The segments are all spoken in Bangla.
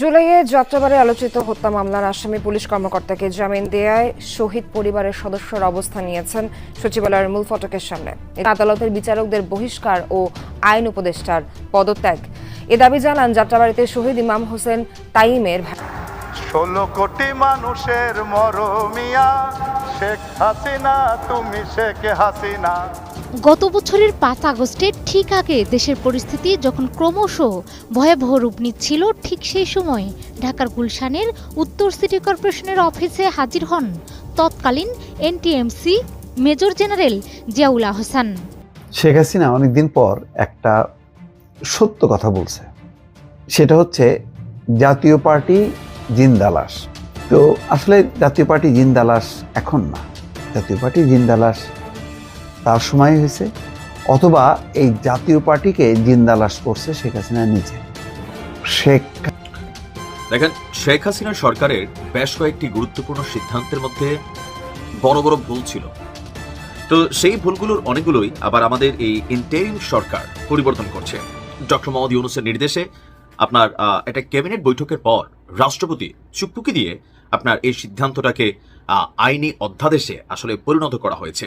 জুলাইয়ে যাত্রাবাড়ে আলোচিত হত্যা মামলার আসামি পুলিশ কর্মকর্তাকে জামিন দেয়ায় শহীদ পরিবারের সদস্যরা অবস্থান নিয়েছেন সচিবালয়ের মূল ফটকের সামনে। আদালতের বিচারকদের বহিষ্কার ও আইন উপদেষ্টার পদত্যাগ। এ দাবি জানান যাত্রাবাড়িতে শহীদ ইমাম হোসেন তাইমের ষোলো কোটি মানুষের মরমিয়া, শেখ হাসিনা, তুমি শেখ হাসিনা। গত বছরের পাঁচ আগস্টের ঠিক আগে দেশের পরিস্থিতি যখন ক্রমশ ভয়াবহ রূপ নিচ্ছিল, ঠিক সেই সময় ঢাকার গুলশানের উত্তর সিটি কর্পোরেশনের অফিসে হাজির হন তৎকালীন NTMC major general Ziaul Ahsan. Sheikh Hasina অনেকদিন পর একটা সত্য কথা বলছে। সেটা হচ্ছে, জাতীয় পার্টি জিন্দালাস। তো আসলে জাতীয় পার্টি জিন্দালাস এখন না। জাতীয় পার্টি জিন্দালাস তার সময় হয়েছে, অথবা এই জাতীয় পার্টিকে জিন্দালাস করছে শেখ হাসিনা নিজে। শেখ দেখেন, শেখ হাসিনা সরকারের বেশ কয়েকটি গুরুত্বপূর্ণ সিদ্ধান্তের মধ্যে বড় বড় ভুল ছিল। তো সেই ভুলগুলোর অনেকগুলোই আবার আমাদের এই ইন্টারিম সরকার পরিবর্তন করছে। ডক্টর মোহাম্মদ ইউনুসের নির্দেশে আপনার একটা ক্যাবিনেট বৈঠকের পর রাষ্ট্রপতি চুপপুকি দিয়ে আপনার এই সিদ্ধান্তটাকে আইনি অধ্যাদেশে আসলে পরিণত করা হয়েছে।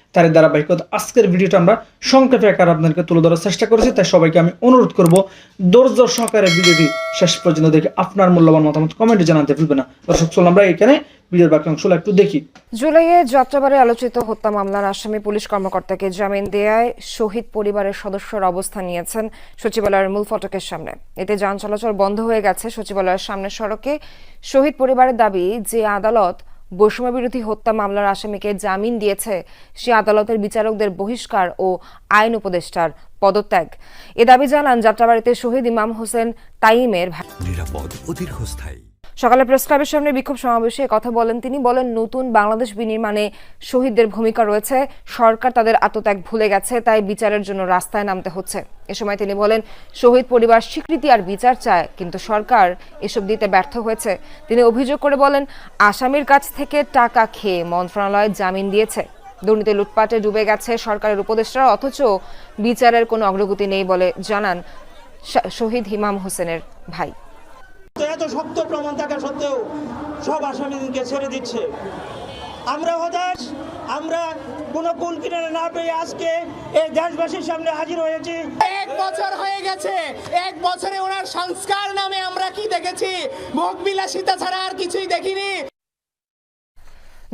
তার ধারাবাহিকতা। আজকের ভিডিওটা আমরা সংক্ষেপে আকার আপনাদেরকে তুলে ধরার চেষ্টা করেছি, তাই সবাইকে আমি অনুরোধ করব, ধৈর্য সহকারে ভিডিওটি শেষ পর্যন্ত দেখে আপনার মূল্যবান মতামত কমেন্টে জানাতে ভুলবেন না। দর্শক, চলুন আমরা এখানে একটু দেখি। জুলাইয়ে আলোচিত হত্যা মামলার আসামি পুলিশ কর্মকর্তাকে জামিন দেয়ায় শহীদ পরিবারের সদস্যরা অবস্থান নিয়েছেন সচিবালয়ের মূল ফটকের সামনে। এতে যান চলাচল বন্ধ হয়ে গেছে সচিবালয়ের সামনের সড়কে। শহীদ পরিবারের দাবি, যে আদালত বৈষম্য বিরোধী হত্যা মামলার আসামিকে জামিন দিয়েছে সে আদালতের বিচারকদের বহিষ্কার ও আইন উপদেষ্টার পদত্যাগ। এ দাবি জানান যাত্রাবাড়িতে শহীদ ইমাম হোসেন তাইমের নিরাপদ ও দীর্ঘস্থায়ী। সকালে প্রেস ক্লাবের সামনে বিক্ষোভ সমাবেশে কথা বলেন তিনি। বলেন, নতুন বাংলাদেশ বিনির্মাণে শহীদদের ভূমিকা রয়েছে। সরকার তাদের আত্মত্যাগ ভুলে গেছে, তাই বিচারের জন্য রাস্তায় নামতে হচ্ছে। এ সময় তিনি বলেন, শহীদ পরিবার স্বীকৃতি আর বিচার চায়, কিন্তু সরকার এসব দিতে ব্যর্থ হয়েছে। তিনি অভিযোগ করে বলেন, আসামির কাছ থেকে টাকা খেয়ে মন্ত্রণালয় জামিন দিয়েছে। দুর্নীতি লুটপাটে ডুবে গেছে সরকারের উপদেষ্টারা, অথচ বিচারের কোনো অগ্রগতি নেই বলে জানান শহীদ হিমাম হোসেনের ভাই। এত শক্ত প্রমাণ থাকা সত্ত্বেও সব আসামিদেরকে ছেড়ে দিচ্ছে। আমরা হতাশ, আমরা কোনো কুল কিনারে না পেয়ে আজকে এই দেশবাসীর সামনে হাজির হয়েছি। এক বছর হয়ে গেছে, এক বছরে ওনার সংস্কার নামে আমরা কি দেখেছি? ভোগ বিলাসিতা ছাড়া আর কিছুই দেখিনি।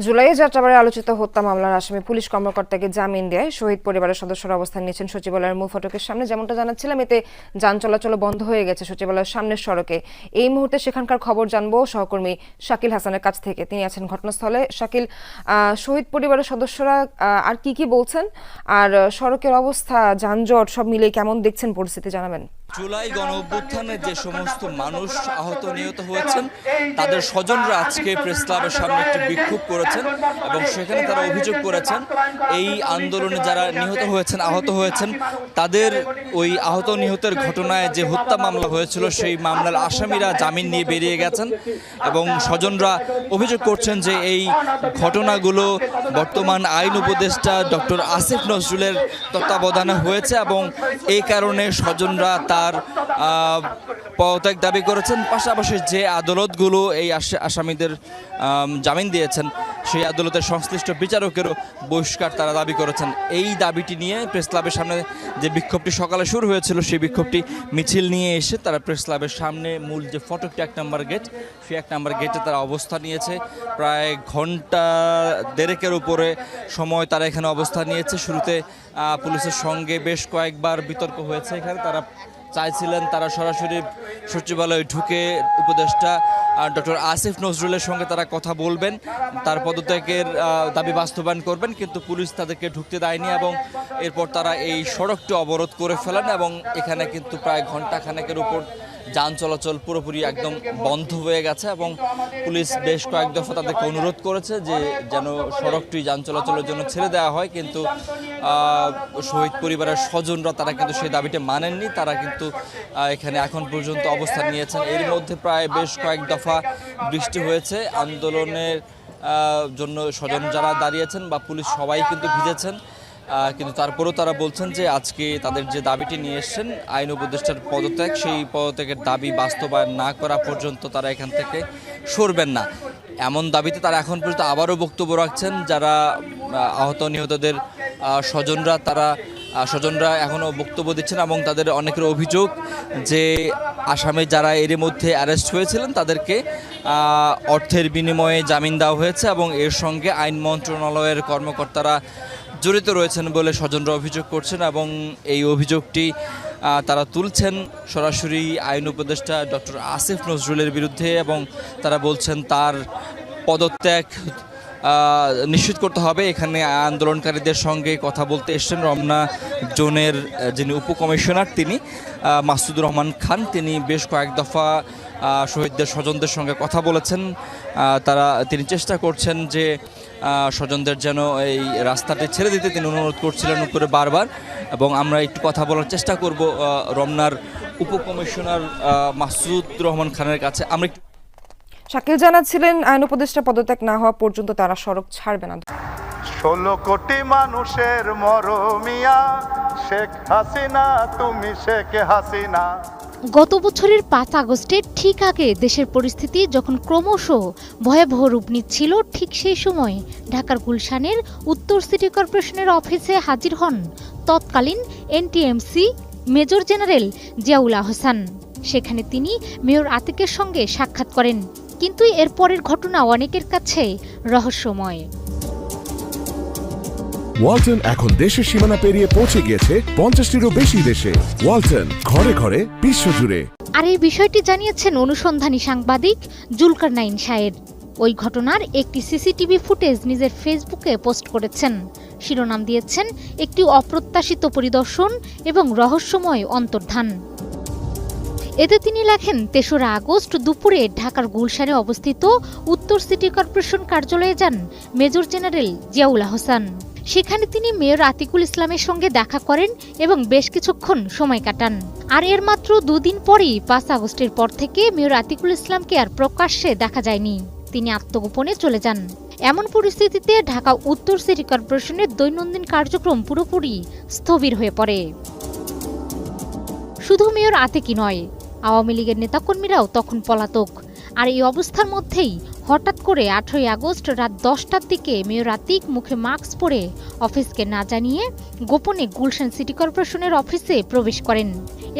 জুলাইয়ে যাত্রাবাড়ে আলোচিত হত্যা মামলার আসামি পুলিশ কর্মকর্তাকে জামিন দেয়। শহীদ পরিবারের সদস্যরা অবস্থান নিয়েছেন সচিবালয়ের মূল ফটকের সামনে। যেমনটা জানাচ্ছিলাম, এতে যান চলাচল বন্ধ হয়ে গেছে সচিবালয়ের সামনের সড়কে। এই মুহূর্তে সেখানকার খবর জানব সহকর্মী শাকিল হাসানের কাছ থেকে। তিনি আছেন ঘটনাস্থলে। শাকিল শহীদ পরিবারের সদস্যরা আর কি কি বলছেন? আর সড়কের অবস্থা, যানজট, সব মিলিয়ে কেমন দেখছেন পরিস্থিতি, জানাবেন। জুলাই গণ অভ্যুত্থানে যে সমস্ত মানুষ আহত নিহত হয়েছেন তাদের স্বজনরা আজকে প্রেস ক্লাবের সামনে একটি বিক্ষোভ করেছেন এবং সেখানে তারা অভিযোগ করেছেন এই আন্দোলনে যারা নিহত হয়েছেন আহত হয়েছেন তাদের ওই আহত নিহতের ঘটনায় যে হত্যা মামলা হয়েছিল সেই মামলার আসামিরা জামিন নিয়ে বেরিয়ে গেছেন এবং স্বজনরা অভিযোগ করছেন যে এই ঘটনাগুলো বর্তমান আইন উপদেষ্টা ডক্টর আসিফ নজরুলের তত্ত্বাবধানে হয়েছে এবং এই কারণে স্বজনরা তার তার পদত্যাগ দাবি করেছেন। পাশাপাশি যে আদালতগুলো এই আস- আসামিদের জামিন দিয়েছেন, সেই আদালতের সংশ্লিষ্ট বিচারকেরও বহিষ্কার তারা দাবি করেছেন। এই দাবিটি নিয়ে প্রেস ক্লাবের সামনে যে বিক্ষোভটি সকালে শুরু হয়েছিল, সেই বিক্ষোভটি মিছিল নিয়ে এসে তারা প্রেস ক্লাবের সামনে মূল যে ফটকটি এক নম্বর গেট, সেই এক নম্বর গেটে তারা অবস্থান নিয়েছে। প্রায় ঘণ্টা দেড়েকের উপরে সময় তারা এখানে অবস্থান নিয়েছে। শুরুতে পুলিশের সঙ্গে বেশ কয়েকবার বিতর্ক হয়েছে এখানে। তারা চাইছিলেন তারা সরাসরি সচিবালয়ে ঢুকে উপদেষ্টা ডক্টর আসিফ নজরুলের সঙ্গে তারা কথা বলবেন। তার পদত্যাগের দাবি বাস্তবায়ন করবেন, কিন্তু পুলিশ তাদেরকে ঢুকতে দেয়নি এবং এরপর তারা এই সড়কটি অবরোধ করে ফেলেন এবং এখানে কিন্তু প্রায় ঘণ্টা খানেকের উপর যান চলাচল পুরোপুরি একদম বন্ধ হয়ে গেছে এবং পুলিশ বেশ কয়েক দফা তাদেরকে অনুরোধ করেছে যে যেন সড়কটি যান চলাচলের জন্য ছেড়ে দেওয়া হয়। কিন্তু শহীদ পরিবারের স্বজনরা তারা কিন্তু সেই দাবিটা মানেননি। তারা কিন্তু এখানে এখন পর্যন্ত অবস্থান নিয়েছেন। এর মধ্যে প্রায় বেশ কয়েক দফা বৃষ্টি হয়েছে। আন্দোলনের জন্য স্বজন যারা দাঁড়িয়েছেন বা পুলিশ সবাই কিন্তু ভিজেছেন। কিন্তু তারপরেও তারা বলছেন যে আজকে তাদের যে দাবিটি নিয়ে এসছেন, আইন উপদেষ্টার পদত্যাগ, সেই পদত্যাগের দাবি বাস্তবায়ন না করা পর্যন্ত তারা এখান থেকে সরবেন না। এমন দাবিতে তারা এখন পর্যন্ত আবারও বক্তব্য রাখছেন, যারা আহত নিহতদের স্বজনরা তারা স্বজনরা এখনও বক্তব্য দিচ্ছেন এবং তাদের অনেকের অভিযোগ যে আসামে যারা এর মধ্যে অ্যারেস্ট হয়েছিলেন, তাদেরকে অর্থের বিনিময়ে জামিন দেওয়া হয়েছে এবং এর সঙ্গে আইন মন্ত্রণালয়ের কর্মকর্তারা জড়িত রয়েছেন বলে স্বজনরা অভিযোগ করছেন এবং এই অভিযোগটি তারা তুলছেন সরাসরি আইন উপদেষ্টা ডক্টর আসিফ নজরুলের বিরুদ্ধে এবং তারা বলছেন তার পদত্যাগ নিশ্চিত করতে হবে। এখানে আন্দোলনকারীদের সঙ্গে কথা বলতে এসছেন রমনা জোনের যিনি উপকমিশনার তিনি মাসুদুর রহমান খান। তিনি বেশ কয়েক দফা শহীদদের স্বজনদের সঙ্গে কথা বলেছেন। তারা, তিনি চেষ্টা করছেন যে স্বজনদের যেন এই রাস্তাটি ছেড়ে দিতে তিনি অনুরোধ করছিলেন করে বারবার। এবং আমরা একটু কথা বলার চেষ্টা করব রমনার উপকমিশনার মাসুদ রহমান খানের কাছে। আমরা একটু শাকিল জানাচ্ছিলেন আইন উপদেষ্টা পদত্যাগ না হওয়া পর্যন্ত তারা সড়ক ছাড়বে না। ষোলো কোটি মানুষের মরমিয়া শেখ হাসিনা তুমি শেখ হাসিনা। গত বছরের পাঁচ আগস্টের ঠিক আগে দেশের পরিস্থিতি যখন ক্রমশ ভয়াবহ রূপ নিচ্ছিল, ঠিক সেই সময় ঢাকার গুলশানের উত্তর সিটি কর্পোরেশনের অফিসে হাজির হন তৎকালীন NTMC major general Ziaul Ahsan. সেখানে তিনি মেয়র আতিকের সঙ্গে সাক্ষাৎ করেন। কিন্তু এর পরের ঘটনা অনেকের কাছে রহস্যময়। ওয়ালটন এখন দেশের সীমানা পেরিয়ে পৌঁছে গিয়েছে পঞ্চাশটিরও বেশি দেশে। ওয়ালটন, ঘরে ঘরে, বিশ্বজুড়ে। আর এই বিষয়টি জানিয়েছেন অনুসন্ধানী সাংবাদিক জুলকার নাইন শায়ের ওই ঘটনার একটি সিসিটিভি ফুটেজ নিজের ফেসবুকে পোস্ট করেছেন। শিরোনাম দিয়েছেন, একটি অপ্রত্যাশিত পরিদর্শন এবং রহস্যময় অন্তর্ধান। এতে তিনি লেখেন, তেসরা আগস্ট দুপুরে ঢাকার গুলশানে অবস্থিত উত্তর সিটি কর্পোরেশন কার্যালয়ে যান মেজর জেনারেল জিয়াউল আহসান। সেখানে তিনি মেয়র আতিকুল ইসলামের সঙ্গে দেখা করেন এবং বেশ কিছুক্ষণ সময় কাটান। আর এর মাত্র দুদিন পরেই পাঁচ আগস্টের পর থেকে মেয়র আতিকুল ইসলামকে আর প্রকাশ্যে দেখা যায়নি। তিনি আত্মগোপনে চলে যান। এমন পরিস্থিতিতে ঢাকা উত্তর সিটি কর্পোরেশনের দৈনন্দিন কার্যক্রম পুরোপুরি স্থবির হয়ে পড়ে। শুধু মেয়র আতিকই নয়, আওয়ামী লীগের নেতাকর্মীরাও তখন পলাতক। আর এই অবস্থার মধ্যেই হঠাৎ করে আঠেরোই আগস্ট রাত দশটার দিকে মেয়র আতিক মুখে মাস্ক পরে অফিসকে না জানিয়ে গোপনে গুলশান সিটি কর্পোরেশনের অফিসে প্রবেশ করেন।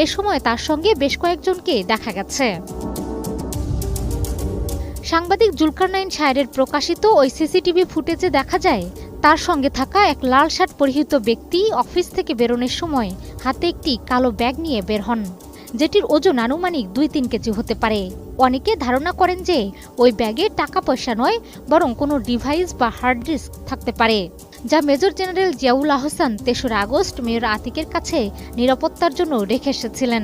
এ সময় তার সঙ্গে বেশ কয়েকজনকে দেখা গেছে। সাংবাদিক জুলকারনাইন শায়ের প্রকাশিত ওই সিসিটিভি ফুটেজে দেখা যায়, তার সঙ্গে থাকা এক লাল শার্ট পরিহিত ব্যক্তি অফিস থেকে বেরোনোর সময় হাতে একটি কালো ব্যাগ নিয়ে বের হন, যেটির ওজন আনুমানিক দুই তিন কেজি হতে পারে। অনেকে ধারণা করেন যে ওই ব্যাগে টাকা পয়সা নয়, বরং কোনো ডিভাইস বা হার্ড ডিস্ক থাকতে পারে, যা মেজর জেনারেল জিয়াউল আহসান তেসরা আগস্ট মেয়র আতিকের কাছে নিরাপত্তার জন্য রেখে এসেছিলেন।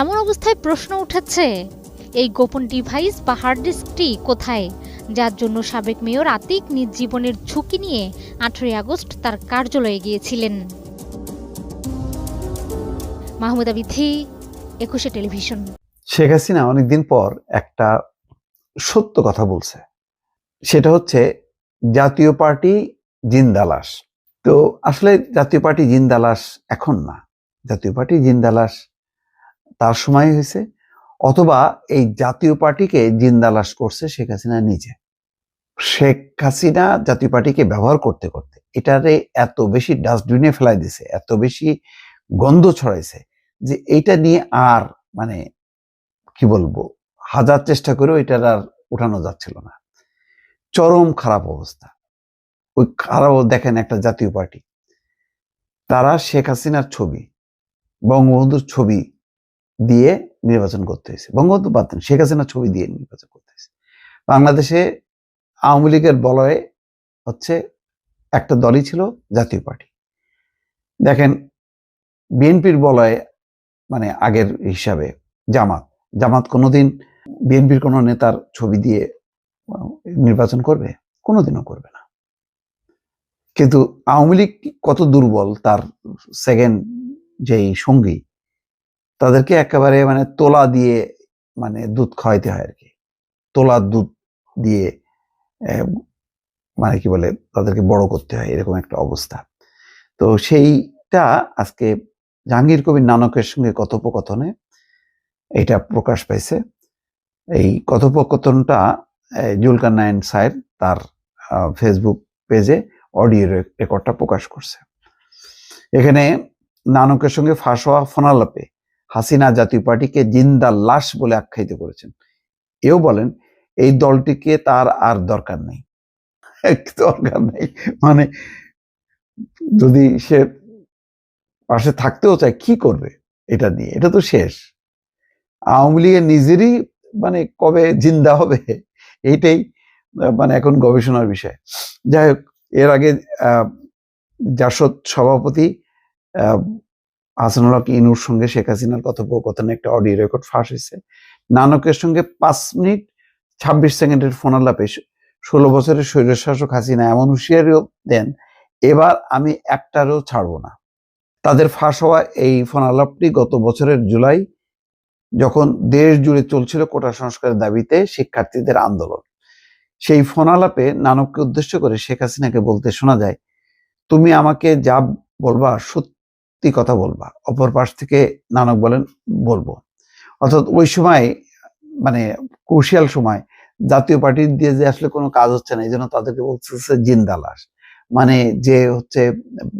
এমন অবস্থায় প্রশ্ন উঠেছে, এই গোপন ডিভাইস বা হার্ড ডিস্কটি কোথায়, যার জন্য সাবেক মেয়র আতিক নিজ জীবনের ঝুঁকি নিয়ে আঠেরোই আগস্ট তার কার্যালয়ে গিয়েছিলেন। মাহমুদা বিথি একুশে টেলিভিশন। শেখ হাসিনা অনেকদিন পর একটা সত্য কথা বলছে। সেটা হচ্ছে জাতীয় পার্টি জিন্দালাস তো আসলে জাতীয় পার্টি জিন্দালাস এখন না। জাতীয় পার্টি জিন্দালাস তার সময় হয়েছে। অথবা এই জাতীয় পার্টিকে জিন্দালাস করছে শেখ হাসিনা নিজে। শেখ হাসিনা জাতীয় পার্টিকে ব্যবহার করতে করতে, এটারে এত বেশি ডাস্টবিনে ফেলাই দিছে, এত বেশি গন্ধ ছড়াইছে যে এইটা নিয়ে আর মানে কি বলব? হাজার চেষ্টা করেও এটার আর উঠানো যাচ্ছিল না। চরম খারাপ অবস্থা। ওই খারাপ দেখেন একটা জাতীয় পার্টি। তারা শেখ হাসিনার ছবি, বঙ্গবন্ধুর ছবি দিয়ে নির্বাচন করতে হয়েছে বঙ্গবন্ধু বাদ শেখ হাসিনার ছবি দিয়ে নির্বাচন করতে হয়েছে বাংলাদেশে আওয়ামী লীগের বলয়ে হচ্ছে একটা দলই ছিল জাতীয় পার্টি। দেখেন, বিএনপির বলয়ে মানে আগের হিসাবে জামাত। জামাত কোনোদিন বিএনপির কোনো নেতার ছবি দিয়ে নির্বাচন করবে? কোনোদিনও করবে না। কিন্তু আওয়ামী লীগ কত দুর্বল তার সেকেন্ড যেই সঙ্গী, তাদেরকে একেবারে মানে তোলা দিয়ে মানে দুধ খাওয়াইতে হয় আর কি তোলা দুধ দিয়ে মানে কি বলে, তাদেরকে বড় করতে হয়, এরকম একটা অবস্থা। তো সেইটা আজকে জাহাঙ্গীর কবির নানকের সঙ্গে কথোপকথনে এটা প্রকাশ পাইছে। এই কথোপকথনটা জুলকার নায়ন সাহেব তার ফেসবুক পেজে অডিও রেকর্ডটা প্রকাশ করছে। এখানে নানকের সঙ্গে ফাঁস হওয়া ফোনালাপে হাসিনা জাতীয় পার্টিকে জিন্দা লাশ বলে আখ্যায়িত করেছেন। এও বলেন, এই দলটিকে তার আর দরকার নেই। দরকার নেই। মানে যদি সে পাশে থাকতেও চায় কি করবে এটা নিয়ে? এটা তো শেষ। আওয়ামী লীগের নিজেরই মানে কবে জিন্দা হবে এইটাই মানে এখন গবেষণার বিষয়। যাই হোক এর আগে জাসদ সভাপতি আহ, হাসানুল হক ইনুর সঙ্গে শেখ হাসিনার কথোপকথনে একটা অডিও রেকর্ড ফাঁস হয়েছে। নানকের সঙ্গে পাঁচ মিনিট ছাব্বিশ সেকেন্ডের ফোনালাপে ষোলো বছরের স্বৈরশাসক হাসিনা এমন হুঁশিয়ারিও দেন এবার আমি একটারও ছাড়বো না। তাদের ফাঁস হওয়া এই ফোনালাপটি গত বছরের জুলাই, যখন দেশ জুড়ে চলছিল কোটা সংস্কারের দাবিতে শিক্ষার্থীদের আন্দোলন। সেই ফোনালাপে নানককে উদ্দেশ্য করে শেখ হাসিনাকে বলতে শোনা যায়, তুমি আমাকে যা বলবা সত্যি কথা বলবা। অপর পাশ থেকে নানক বলেন, বলব। অর্থাৎ ওই সময় মানে ক্রুশিয়াল সময়, জাতীয় পার্টি দিয়ে যে আসলে কোনো কাজ হচ্ছে না এই জন্য তাদেরকে বলতেছে জিন্দা লাশ মানে যে হচ্ছে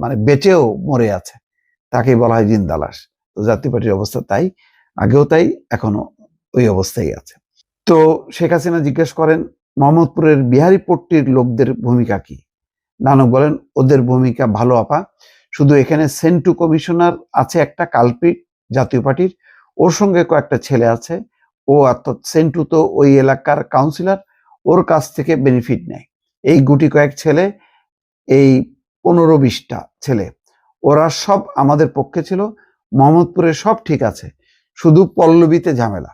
মানে বেঁচেও মরে আছে। তাকে বলা হয় জিন্দা লাশ তো জাতীয় পার্টির অবস্থা তাই, আগেও তাই এখনও ওই অবস্থায় আছে। তো শেখ হাসিনা জিজ্ঞেস করেন, মোহাম্মদপুরের বিহারি পট্টির লোকদের ভূমিকা কি? নানক বলেন, ওদের ভূমিকা ভালো, আপা। শুধু এখানে সেন্টু কমিশনার আছে একটা কালপিট জাতীয় পার্টির। ওর সঙ্গে কয়েকটা ছেলে আছে। ও অর্থাৎ সেন্টু তো ওই এলাকার কাউন্সিলর। ওর কাছ থেকে বেনিফিট নেয়। এই গুটি কয়েক ছেলে, এই পনেরো বিশটা ছেলে ওরা সব আমাদের পক্ষে ছিল, মোহাম্মদপুরে সব ঠিক আছে, শুধু পল্লবীতে ঝামেলা।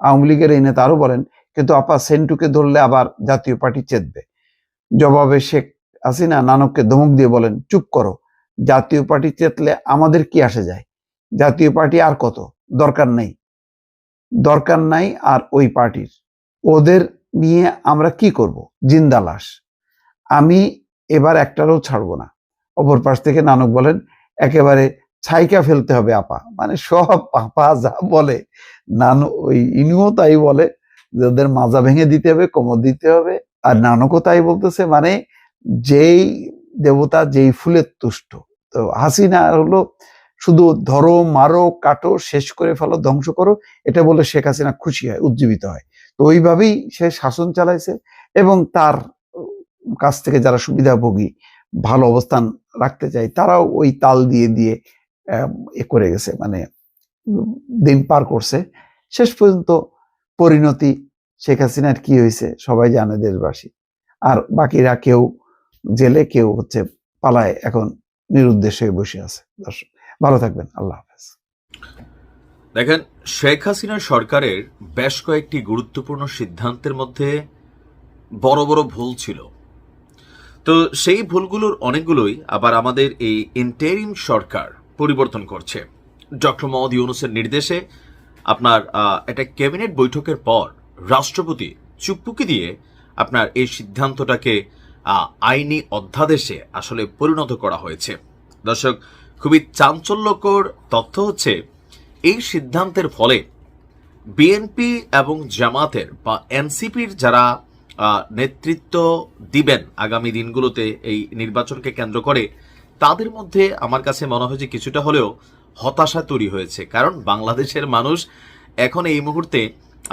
আওয়ামী লীগের এই নেতা বলেন, কিন্তু আপা সেন্টুকে ধরলে আবার জাতীয় পার্টি চেতবে। জবাবে শেখ হাসিনা নানককে ধমক দিয়ে বলেন, চুপ করো, জাতীয় পার্টি চেতলে আমাদের কি আসে যায়? জাতীয় পার্টি আর কত? দরকার নেই। দরকার নাই আর ওই পার্টির। ওদের নিয়ে আমরা কি করব? জিন্দা লাশ। আমি এবার একটারও ছাড়বো না। অপর পাশ থেকে নানক বলেন, একেবারে ছাইকা ফেলতে হবে আপা। মানে সব আপা যা বলে, নানু, ওই ইনুও তাই বলে যে ওদের মাজা ভেঙে দিতে হবে, কোমর দিতে হবে। আর নানকও তাই বলতেছে মানে যেই দেবতা যেই ফুলের তুষ্ট। তো হাসিনা হলো, শুধু ধরো, মারো, কাটো, শেষ করে ফেলো, ধ্বংস করো। এটা বলে শেখ হাসিনা খুশি হয়, উজ্জীবিত হয়। তো ওইভাবেই সে শাসন চালাইছে এবং তার কাছ থেকে যারা সুবিধাভোগী ভালো অবস্থান রাখতে চাই। তারাও ওই তাল দিয়ে দিয়ে এ করে গেছে মানে দিন পার করছে। শেষ পর্যন্ত পরিণতি শেখ হাসিনার কি হয়েছে সবাই জানে দেশবাসী। আর বাকিরা কেউ জেলে, কেউ হচ্ছে পালায় এখন নিরুদ্দেশ হয়ে বসে আছে। দর্শক, ভালো থাকবেন। আল্লাহ হাফেজ। দেখেন, শেখ হাসিনা সরকারের বেশ কয়েকটি গুরুত্বপূর্ণ সিদ্ধান্তের মধ্যে বড় বড় ভুল ছিল। তো সেই ভুলগুলোর অনেকগুলোই আবার আমাদের এই ইন্টেরিম সরকার পরিবর্তন করছে। ডক্টর মোহাম্মদ ইউনুসের নির্দেশে আপনার একটা ক্যাবিনেট বৈঠকের পর রাষ্ট্রপতি চুপপুকি দিয়ে আপনার এই সিদ্ধান্তটাকে আইনি অধ্যাদেশে আসলে পরিণত করা হয়েছে। দর্শক, খুবই চাঞ্চল্যকর তথ্য হচ্ছে, এই সিদ্ধান্তের ফলে বিএনপি এবং জামাতের বা এনসিপির যারা নেতৃত্ব দিবেন আগামী দিনগুলোতে এই নির্বাচনকে কেন্দ্র করে, তাদের মধ্যে আমার কাছে মনে হয় যে কিছুটা হলেও হতাশা তৈরি হয়েছে। কারণ বাংলাদেশের মানুষ এখন এই মুহূর্তে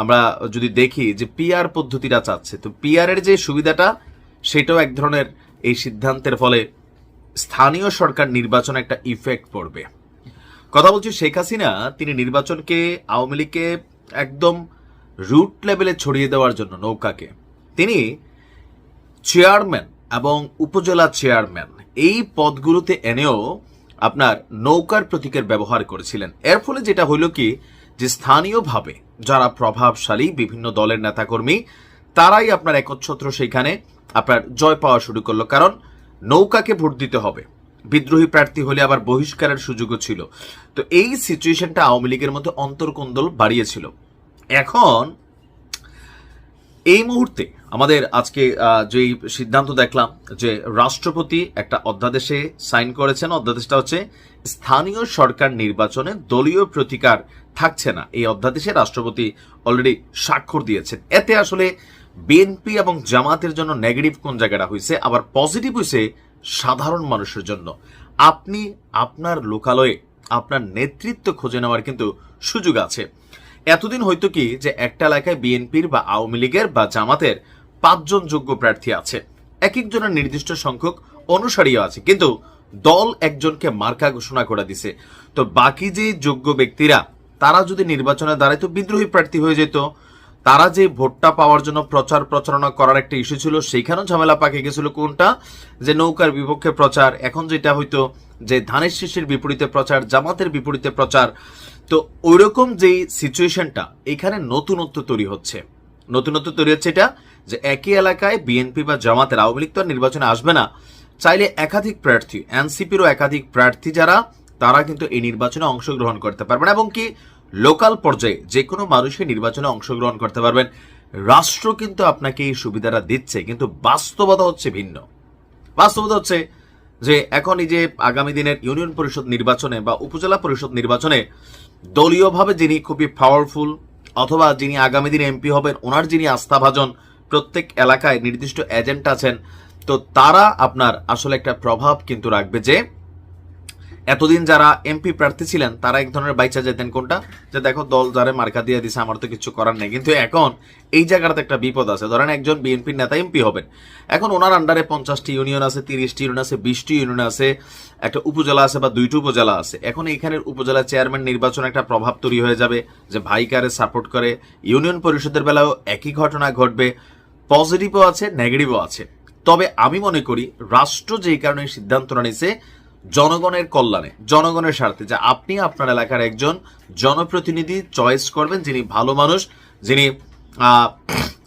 আমরা যদি দেখি যে পিআর পদ্ধতিটা চাচ্ছে, তো পিআর এর যে সুবিধাটা, সেটাও এক ধরনের এই সিদ্ধান্তের ফলে স্থানীয় সরকার নির্বাচনে একটা ইফেক্ট পড়বে। কথা বলছি শেখ হাসিনা, তিনি নির্বাচনকে আওয়ামী লীগকে একদম রুট লেভেলে ছড়িয়ে দেওয়ার জন্য নৌকাকে। তিনি চেয়ারম্যান এবং উপজেলা চেয়ারম্যান। এই পদগুলোতে এনেও আপনার নৌকার প্রতীকের ব্যবহার করেছিলেন। এর ফলে যেটা হইল কি, যে স্থানীয়ভাবে যারা প্রভাবশালী বিভিন্ন দলের নেতাকর্মী, তারাই আপনার একচ্ছত্র সেইখানে আপনার জয় পাওয়া শুরু করল। কারণ নৌকাকে ভোট দিতে হবে। বিদ্রোহী প্রার্থী হলে আবার বহিষ্কারের সুযোগও ছিল। তো এই সিচুয়েশনটা আওয়ামী লীগের মধ্যে অন্তর্কোন্দল বাড়িয়েছিল। এখন এই মুহূর্তে আমাদের আজকে যেই সিদ্ধান্ত দেখলাম যে রাষ্ট্রপতি একটা অধ্যাদেশে সাইন করেছেন, অধ্যাদেশটা হচ্ছে স্থানীয় সরকার নির্বাচনে দলীয় প্রতিকার থাকছে না। এই অধ্যাদেশে রাষ্ট্রপতি অলরেডি স্বাক্ষর দিয়েছেন। এতে আসলে বিএনপি এবং জামাতের জন্য নেগেটিভ কোন জায়গাটা হয়েছে আবার পজিটিভ হয়েছে সাধারণ মানুষের জন্য। আপনি আপনার লোকালয়ে আপনার নেতৃত্ব খুঁজে নেওয়ার কিন্তু সুযোগ আছে। এতদিন হয়তো কি যে একটা এলাকায় বিএনপির বা আওয়ামী লীগের বা জামাতের পাঁচজন যোগ্য প্রার্থী আছে। এক একজনের নির্দিষ্ট সংখ্যক অনুসারীও আছে। কিন্তু দল একজনকে মার্কা ঘোষণা করে দিছে। তো বাকি যে যোগ্য ব্যক্তিরা, তারা যদি নির্বাচনে দাঁড়ায় তো বিদ্রোহী প্রার্থী হয়ে যেত, তারা যে ভোটটা পাওয়ার জন্য প্রচার প্রচারণা করার একটা ইস্যু ছিল, সেইখানেও ঝামেলা পাকে গেছিল কোনটা? যে নৌকার বিপক্ষে প্রচার, এখন যেটা হয়তো যে ধানের শীষের বিপরীতে প্রচার, জামাতের বিপরীতে প্রচার তো ওইরকম যে সিচুয়েশনটা এখানে নতুনত্ব তৈরি হচ্ছে। নতুনত্ব তৈরি হচ্ছে এটা যে একই এলাকায় বিএনপি বা জামাতের আওয়ামী লীগ তো নির্বাচনে আসবে না। চাইলে একাধিক প্রার্থী এনসিপিরও একাধিক প্রার্থী যারা, তারা কিন্তু এই নির্বাচনে অংশগ্রহণ করতে পারবেন এবং কি লোকাল পর্যায়ে যে কোনো মানুষই নির্বাচনে অংশগ্রহণ করতে পারবেন। রাষ্ট্র কিন্তু আপনাকে এই সুবিধাটা দিচ্ছে, কিন্তু বাস্তবতা হচ্ছে ভিন্ন। বাস্তবতা হচ্ছে যে এখন এই যে আগামী দিনের ইউনিয়ন পরিষদ নির্বাচনে বা উপজেলা পরিষদ নির্বাচনে দলীয়ভাবে যিনি খুবই পাওয়ারফুল অথবা যিনি আগামী দিনে এমপি হবেন, ওনার যিনি আস্থাভাজন প্রত্যেক এলাকায় নির্দিষ্ট এজেন্ট আছেন, তো তারা আপনার আসলে একটা প্রভাব কিন্তু রাখবে যে এতদিন যারা এমপি প্রার্থী ছিলেন, তারা এক ধরনের বাইচা যেতেন কোনটা? যে দেখো, দল যারা মার্কা দিয়ে দিছে, আমার তো কিছু করার নেই। কিন্তু এখন এই জায়গাটাতে একটা বিপদ আছে। ধরেন একজন বিএনপির নেতা এমপি হবেন। এখন ওনার আন্ডারে পঞ্চাশটি ইউনিয়ন আছে, তিরিশটি ইউনিয়ন আছে, বিশটি ইউনিয়ন আছে, একটা উপজেলা আছে বা দুইটি উপজেলা আছে। এখন এইখানের উপজেলা চেয়ারম্যান নির্বাচন একটা প্রভাব তৈরি হয়ে যাবে যে ভাই কারে সাপোর্ট করে। ইউনিয়ন পরিষদের বেলাও একই ঘটনা ঘটবে। পজিটিভও আছে নেগেটিভও আছে। তবে আমি মনে করি, রাষ্ট্র যেই কারণে সিদ্ধান্তটা নিছে জনগণের কল্যাণে, জনগণের স্বার্থে, যে আপনি আপনার এলাকার একজন জনপ্রতিনিধি চয়েস করবেন, যিনি ভালো মানুষ, যিনি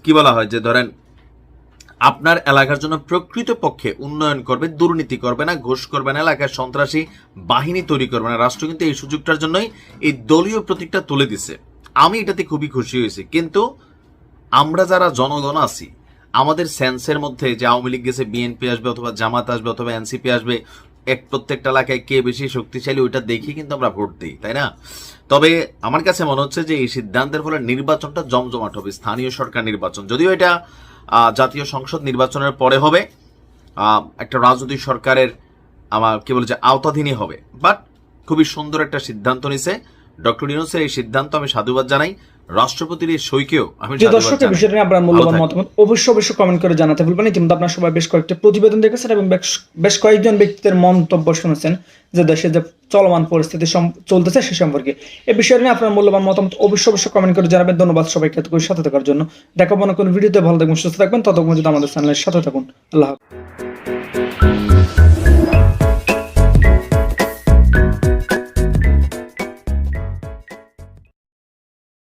কি বলা হয়, যে ধরেন আপনার এলাকার জন্য প্রকৃত পক্ষে উন্নয়ন করবে, দুর্নীতি করবে না, ঘোষ করবে না, এলাকার সন্ত্রাসী বাহিনী তৈরি করবে না। রাষ্ট্র কিন্তু এই সুযোগটার জন্যই এই দলীয় প্রতীকটা তুলে দিছে। আমি এটাতে খুবই খুশি হয়েছি। কিন্তু আমরা যারা জনগণ আছি, আমাদের সেন্সের মধ্যে যে আওয়ামী লীগ গেছে বিএনপি আসবে অথবা জামাত আসবে অথবা এনসিপি আসবে এক প্রত্যেকটা এলাকায় কে বেশি শক্তিশালী ওইটা দেখি কিন্তু আমরা ভোট দিই, তাই না? তবে আমার কাছে মনে হচ্ছে যে এই সিদ্ধান্তের ফলে নির্বাচনটা জমজমাট হবে, স্থানীয় সরকার নির্বাচন। যদিও এটা জাতীয় সংসদ নির্বাচনের পরে হবে একটা রাজনৈতিক সরকারের, আমার কি বলে যে আওতাধীনই হবে, বাট খুবই সুন্দর একটা সিদ্ধান্ত নিছে। ডক্টর ইউনুসের এই সিদ্ধান্ত আমি সাধুবাদ জানাই। রাষ্ট্রপতির এই সইকেও আমি যে সাধুবাদ দর্শক বিষয়টা নিয়ে আপনার মূল্যবান। মতামত অবশ্যই অবশ্যই কমেন্ট করে জানাতে ভুলবেন ইতিমধ্যে আপনার সবাই বেশ কয়েকটি প্রতিবেদন দেখেছেন এবং বেশ- কয়েকজন ব্যক্তিদের মন্তব্য শুনেছেন যে দেশে যে চলমান পরিস্থিতি চলতেছে সে সম্পর্কে। এই বিষয় নিয়ে আপনার মূল্যবান মতামত অবশ্যই অবশ্যই কমেন্ট করে জানাবেন। ধন্যবাদ সবাইকে এতক্ষণ সাথে থাকার জন্য। দেখা কোনো কোনো ভিডিওতে ভালো থাকবেন সুস্থ থাকবেন ততক্ষণ যদি আমাদের চ্যানেলের সাথে থাকুন। আল্লাহ হাফেজ।